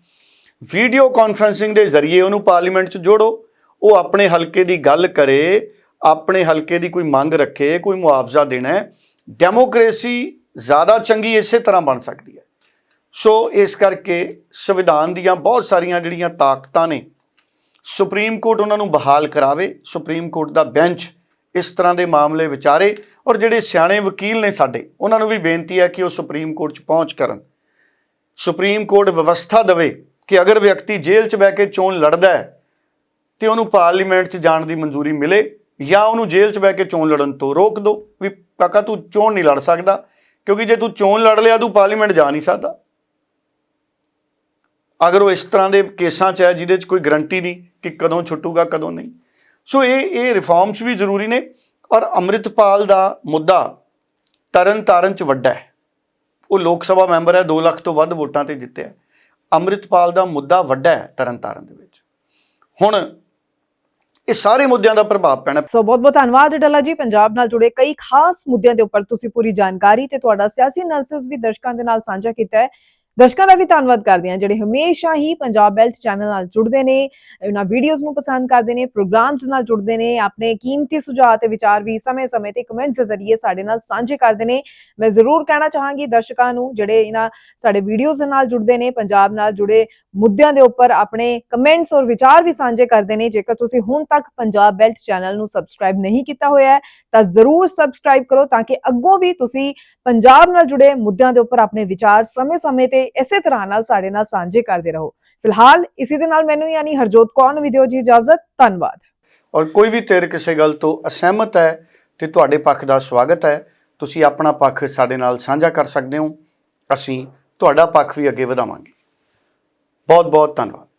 [SPEAKER 2] ਵੀਡੀਓ ਕਾਨਫਰੈਂਸਿੰਗ ਦੇ ਜ਼ਰੀਏ ਉਹਨੂੰ ਪਾਰਲੀਮੈਂਟ 'ਚ ਜੋੜੋ। ਉਹ ਆਪਣੇ ਹਲਕੇ ਦੀ ਗੱਲ ਕਰੇ ਆਪਣੇ ਹਲਕੇ ਦੀ ਕੋਈ ਮੰਗ ਰੱਖੇ ਕੋਈ ਮੁਆਵਜ਼ਾ ਦੇਣਾ ਹੈ। ਡੈਮੋਕ੍ਰੇਸੀ ਜ਼ਿਆਦਾ ਚੰਗੀ ਇਸੇ ਤਰ੍ਹਾਂ ਬਣ ਸਕਦੀ ਹੈ। ਸੋ ਇਸ ਕਰਕੇ ਸੰਵਿਧਾਨ ਦੀਆਂ ਬਹੁਤ ਸਾਰੀਆਂ ਜਿਹੜੀਆਂ ਤਾਕਤਾਂ ਨੇ ਸੁਪਰੀਮ ਕੋਰਟ ਉਹਨਾਂ ਨੂੰ ਬਹਾਲ ਕਰਾਵੇ। ਸੁਪਰੀਮ ਕੋਰਟ ਦਾ ਬੈਂਚ ਇਸ ਤਰ੍ਹਾਂ ਦੇ ਮਾਮਲੇ ਵਿਚਾਰੇ ਔਰ ਜਿਹੜੇ ਸਿਆਣੇ ਵਕੀਲ ਨੇ ਸਾਡੇ, ਉਹਨਾਂ ਨੂੰ ਵੀ ਬੇਨਤੀ ਹੈ ਕਿ ਉਹ ਸੁਪਰੀਮ ਕੋਰਟ 'ਚ ਪਹੁੰਚ ਕਰਨ। ਸੁਪਰੀਮ ਕੋਰਟ ਵਿਵਸਥਾ ਦੇਵੇ ਕਿ ਅਗਰ ਵਿਅਕਤੀ ਜੇਲ੍ਹ 'ਚ ਬਹਿ ਕੇ ਚੋਣ ਲੜਦਾ ਹੈ, ਤੇ ਉਹਨੂੰ ਪਾਰਲੀਮੈਂਟ 'ਚ ਜਾਣ ਦੀ ਮਨਜ਼ੂਰੀ ਮਿਲੇ ਜਾਂ ਉਹਨੂੰ ਜੇਲ੍ਹ 'ਚ ਬਹਿ ਕੇ ਚੋਣ ਲੜਨ ਤੋਂ ਰੋਕ ਦਿਓ ਵੀ ਕਾਕਾ ਤੂੰ ਚੋਣ ਨਹੀਂ ਲੜ ਸਕਦਾ, ਕਿਉਂਕਿ ਜੇ ਤੂੰ ਚੋਣ ਲੜ ਲਿਆ ਤੂੰ ਪਾਰਲੀਮੈਂਟ ਜਾ ਨਹੀਂ ਸਕਦਾ। ਅਗਰ ਉਹ ਇਸ ਤਰ੍ਹਾਂ ਦੇ ਕੇਸਾਂ 'ਚ ਹੈ ਜਿਹਦੇ 'ਚ ਕੋਈ ਗਰੰਟੀ ਨਹੀਂ ਕਿ ਕਦੋਂ ਛੁੱਟੂਗਾ ਕਦੋਂ ਨਹੀਂ। ਸੋ ਇਹ ਇਹ ਰਿਫਾਰਮਸ ਵੀ ਜ਼ਰੂਰੀ ਨੇ ਔਰ ਅੰਮ੍ਰਿਤਪਾਲ ਦਾ ਮੁੱਦਾ ਤਰਨ ਤਾਰਨ 'ਚ ਵੱਡਾ ਹੈ। ਉਹ ਲੋਕ ਸਭਾ ਮੈਂਬਰ ਹੈ 2 ਲੱਖ ਤੋਂ ਵੱਧ ਵੋਟਾਂ ਤੇ ਜਿੱਤਿਆ ਹੈ। ਅੰਮ੍ਰਿਤਪਾਲ ਦਾ ਮੁੱਦਾ ਵੱਡਾ ਹੈ ਤਰਨ ਤਾਰਨ ਦੇ ਵਿੱਚ। ਹੁਣ ਇਹ ਸਾਰੇ ਮੁੱਦਿਆਂ ਦਾ ਪ੍ਰਭਾਵ ਪੈਣਾ।
[SPEAKER 1] ਸੋ ਬਹੁਤ ਬਹੁਤ ਧੰਨਵਾਦ ਡੱਲਾ ਜੀ। ਪੰਜਾਬ ਨਾਲ ਜੁੜੇ ਕਈ ਖਾਸ ਮੁੱਦਿਆਂ ਦੇ ਉੱਪਰ ਤੁਸੀਂ ਪੂਰੀ ਜਾਣਕਾਰੀ ਤੇ ਤੁਹਾਡਾ ਸਿਆਸੀ ਐਨਾਲਿਸਿਸ ਵੀ ਦਰਸ਼ਕਾਂ ਦੇ ਨਾਲ ਸਾਂਝਾ ਕੀਤਾ ਹੈ। ਦਰਸ਼ਕਾਂ ਦਾ ਵੀ ਧੰਨਵਾਦ ਕਰਦੇ ਹਾਂ, ਜਿਹੜੇ ਹਮੇਸ਼ਾ ਹੀ ਪੰਜਾਬ ਬੈਲਟ ਚੈਨਲ ਨਾਲ ਜੁੜਦੇ ਨੇ ਇਹਨਾਂ ਵੀਡੀਓਜ਼ ਨੂੰ ਪਸੰਦ ਕਰਦੇ ਨੇ ਪ੍ਰੋਗਰਾਮਸ ਨਾਲ ਜੁੜਦੇ ਨੇ, ਆਪਣੇ ਕੀਮਤੀ ਸੁਝਾਅ ਤੇ ਵਿਚਾਰ ਵੀ ਸਮੇਂ-ਸਮੇਂ ਤੇ ਕਮੈਂਟਸ ਦੇ ਜ਼ਰੀਏ ਸਾਡੇ ਨਾਲ ਸਾਂਝੇ ਕਰਦੇ ਨੇ। ਮੈਂ ਜ਼ਰੂਰ ਕਹਿਣਾ ਚਾਹਾਂਗੀ ਦਰਸ਼ਕਾਂ ਨੂੰ, ਜਿਹੜੇ ਇਹਨਾਂ ਸਾਡੇ ਵੀਡੀਓਜ਼ ਦੇ ਨਾਲ ਜੁੜਦੇ ਨੇ, ਪੰਜਾਬ ਨਾਲ ਜੁੜੇ ਮੁੱਦਿਆਂ ਦੇ ਉੱਪਰ ਆਪਣੇ ਕਮੈਂਟਸ ਔਰ ਵਿਚਾਰ ਵੀ ਸਾਂਝੇ ਕਰਦੇ ਨੇ, ਜੇਕਰ ਤੁਸੀਂ ਹੁਣ ਤੱਕ ਪੰਜਾਬ ਬੈਲਟ ਚੈਨਲ ਨੂੰ ਸਬਸਕ੍ਰਾਈਬ ਨਹੀਂ ਕੀਤਾ ਹੋਇਆ ਹੈ, ਤਾਂ ਜ਼ਰੂਰ ਸਬਸਕ੍ਰਾਈਬ ਕਰੋ ਤਾਂ ਕਿ ਅੱਗੋਂ ਵੀ ਤੁਸੀਂ ਪੰਜਾਬ ਨਾਲ ਜੁੜੇ ਮੁੱਦਿਆਂ ਦੇ ਉੱਪਰ ਆਪਣੇ ਵਿਚਾਰ ਸਮੇਂ-ਸਮੇਂ ਤੇ ਇਸੇ ਤਰ੍ਹਾਂ ਨਾਲ ਸਾਡੇ ਨਾਲ ਸਾਂਝੇ ਕਰਦੇ ਰਹੋ। ਫਿਲਹਾਲ ਇਸੇ ਦੇ ਨਾਲ ਮੈਨੂੰ ਯਾਨੀ ਹਰਜੋਤ ਕੌਰ ਨੂੰ ਵੀ ਦਿਓ ਜੀ ਇਜਾਜ਼ਤ। ਧੰਨਵਾਦ।
[SPEAKER 2] ਔਰ ਕੋਈ ਵੀ ਤੇਰ ਕਿਸੇ ਗੱਲ ਤੋਂ ਅਸਹਿਮਤ ਹੈ ਤੇ ਤੁਹਾਡੇ ਪੱਖ ਦਾ ਸਵਾਗਤ ਹੈ, ਤੁਸੀਂ ਆਪਣਾ ਪੱਖ ਸਾਡੇ ਨਾਲ ਸਾਂਝਾ ਕਰ ਸਕਦੇ ਹੋ। ਅਸੀਂ ਤੁਹਾਡਾ ਪੱਖ ਵੀ ਅੱਗੇ ਵਧਾਵਾਂਗੇ। ਬਹੁਤ ਬਹੁਤ ਧੰਨਵਾਦ।